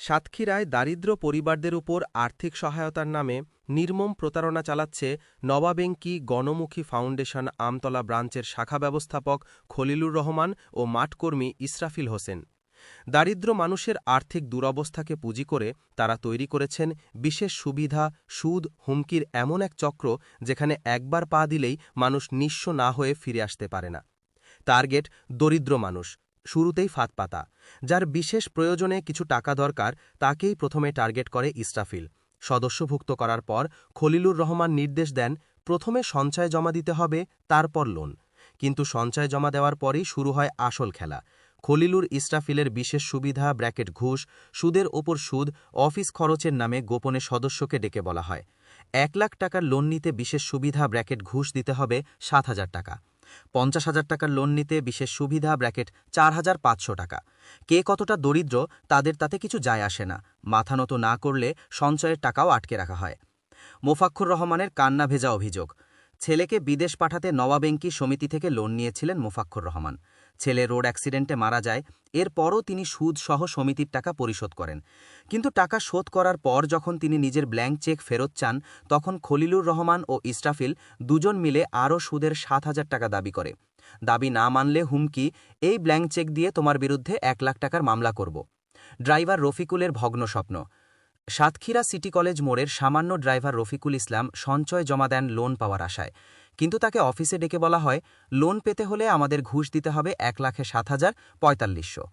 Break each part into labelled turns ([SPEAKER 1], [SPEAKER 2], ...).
[SPEAKER 1] সাতক্ষীরায় দারিদ্র পরিবারদের উপর আর্থিক সহায়তার নামে নির্মম প্রতারণা চালাচ্ছে নবাবেঙ্কি গণমুখী ফাউন্ডেশন আমতলা ব্রাঞ্চের শাখা ব্যবস্থাপক খলিলুর রহমান ও মাঠকর্মী ইসরাফিল হোসেন। দারিদ্র মানুষের আর্থিক দুরবস্থাকে পুঁজি করে তারা তৈরি করেছেন বিশেষ সুবিধা, সুদ, হুমকির এমন এক চক্র যেখানে একবার পা দিলেই মানুষ নিঃস্ব না হয়ে ফিরে আসতে পারে না। টার্গেট, দরিদ্র মানুষ। শুরুতেই ফাঁদ পাতা, যার বিশেষ প্রয়োজনে কিছু টাকা দরকার তাকেই প্রথমে টার্গেট করে ইস্টাফিল সদস্যভুক্ত করার পর খলিলুর রহমান নির্দেশ দেন, প্রথমে সঞ্চয় জমা দিতে হবে, তারপর লোন। কিন্তু সঞ্চয় জমা দেওয়ার পরই শুরু হয় আসল খেলা। খলিলুর ইস্টাফিলের বিশেষ সুবিধা, ব্র্যাকেট ঘুষ, সুদের ওপর সুদ, অফিস খরচের নামে গোপনে সদস্যকে ডেকে বলা হয়। এক লাখ টাকার লোন নিতে বিশেষ সুবিধা, ব্র্যাকেট ঘুষ দিতে হবে সাত হাজার টাকা। পঞ্চাশ হাজার টাকার লোন নিতে বিশেষ সুবিধা ব্র্যাকেট চার হাজার পাঁচশো টাকা। কে কতটা দরিদ্র, তাদের তাতে কিছু যায় আসে না। মাথা নত না করলে সঞ্চয়ের টাকাও আটকে রাখা হয়। মোফাক্ষর রহমানের কান্না ভেজা অভিযোগ। ছেলেকে বিদেশ পাঠাতে নওয়াবেঙ্কি সমিতি থেকে লোন নিয়েছিলেন মোফাক্ষর রহমান। ছেলে রোড অ্যাক্সিডেন্টে মারা যায়, এরপরও তিনি সুদ সহ সমিতির টাকা পরিশোধ করেন। কিন্তু টাকা শোধ করার পর যখন তিনি নিজের ব্ল্যাঙ্ক চেক ফেরত চান, তখন খলিলুর রহমান ও ইস্টাফিল দুজন মিলে আরও সুদের সাত হাজার টাকা দাবি করে। দাবি না মানলে হুমকি, এই ব্ল্যাঙ্ক চেক দিয়ে তোমার বিরুদ্ধে এক লাখ টাকার মামলা করব। ড্রাইভার রফিকুলের ভগ্ন স্বপ্ন সাতক্ষীরা সিটি কলেজ মোড়ের সামান্য ড্রাইভার রফিকুল ইসলাম সঞ্চয় জমা দেন লোন পাওয়ার আশায়। কিন্তু তাকে অফিসে ডেকে বলা হয়, লোন পেতে হলে আমাদের ঘুষ দিতে হবে এক লাখে সাত হাজার পঁয়তাল্লিশশো।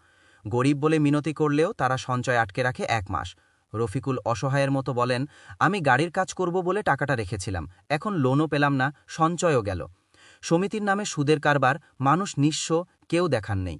[SPEAKER 1] গরিব বলে মিনতি করলেও তারা সঞ্চয় আটকে রাখে এক মাস। রফিকুল অসহায়ের মতো বলেন, আমি গাড়ির কাজ করব বলে টাকাটা রেখেছিলাম। এখন লোনও পেলাম না, সঞ্চয়ও গেল। সমিতির নামে সুদের কারবার, মানুষ নিঃস্ব, কেউ দেখান নেই।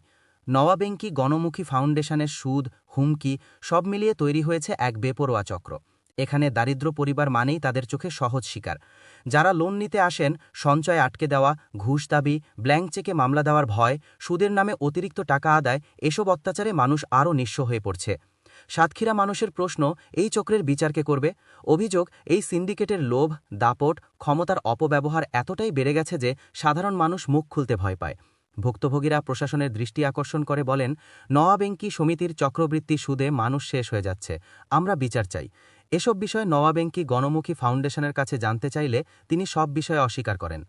[SPEAKER 1] নওয়াবেঙ্কি গণমুখী ফাউন্ডেশনের সুদ হুমকি সব মিলিয়ে তৈরি হয়েছে এক বেপরোয়া চক্র। এখানে দারিদ্র পরিবার মানেই তাদের চোখে সহজ শিকার। যারা লোন নিতে আসেন, সঞ্চয় আটকে দেওয়া, ঘুষ দাবি, ব্ল্যাঙ্ক চেকে মামলা দেওয়ার ভয়, সুদের নামে অতিরিক্ত টাকা আদায়, এসব অত্যাচারে মানুষ আরও নিঃস্ব হয়ে পড়ছে। সাতক্ষীরা মানুষের প্রশ্ন, এই চক্রের বিচারকে করবে? অভিযোগ, এই সিন্ডিকেটের লোভ, দাপট, ক্ষমতার অপব্যবহার এতটাই বেড়ে গেছে যে সাধারণ মানুষ মুখ খুলতে ভয় পায়। ভুক্তভোগীরা প্রশাসনের দৃষ্টি আকর্ষণ করে বলেন নওয়াবেঙ্কি সমিতির চক্রবৃত্তি সুদে মানুষ শেষ হয়ে যাচ্ছে। আমরা বিচার চাই। এসব বিষয়ে নওয়াবেঙ্কি গণমুখী ফাউন্ডেশনের কাছে জানতে চাইলে তিনি সব বিষয়ে অস্বীকার করেন।